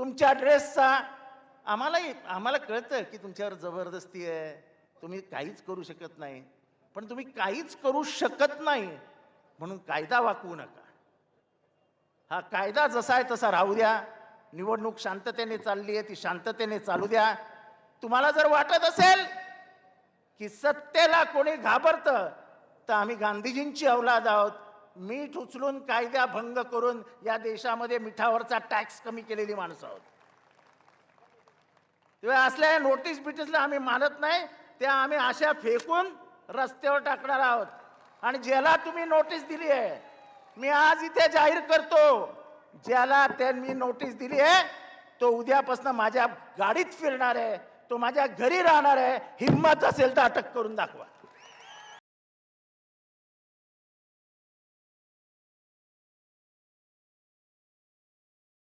तुमच्या ड्रेसचा आम्हालाही आम्हाला कळतं की तुमच्यावर जबरदस्ती आहे. तुम्ही काहीच करू शकत नाही. पण तुम्ही काहीच करू शकत नाही म्हणून कायदा वाकवू नका. हा कायदा जसा आहे तसा राहू द्या. निवडणूक शांततेने चालली आहे ती शांततेने चालू द्या. तुम्हाला जर वाटत असेल की सत्तेला कोणी घाबरतं तर आम्ही गांधीजींची अवलाद आहोत. मीठ उचलून कायदा भंग करून या देशामध्ये मिठावरचा टॅक्स कमी केलेली माणसं आहोत. तेव्हा असल्या नोटीस बिटीसला आम्ही मानत नाही त्या आम्ही अशा फेकून रस्त्यावर टाकणार आहोत. आणि ज्याला तुम्ही नोटीस दिली आहे मी आज इथे जाहीर करतो ज्याला त्यांनी नोटीस दिली आहे तो उद्यापासून माझ्या गाडीत फिरणार आहे तो माझ्या घरी राहणार आहे हिंमत असेल तर अटक करून दाखवा.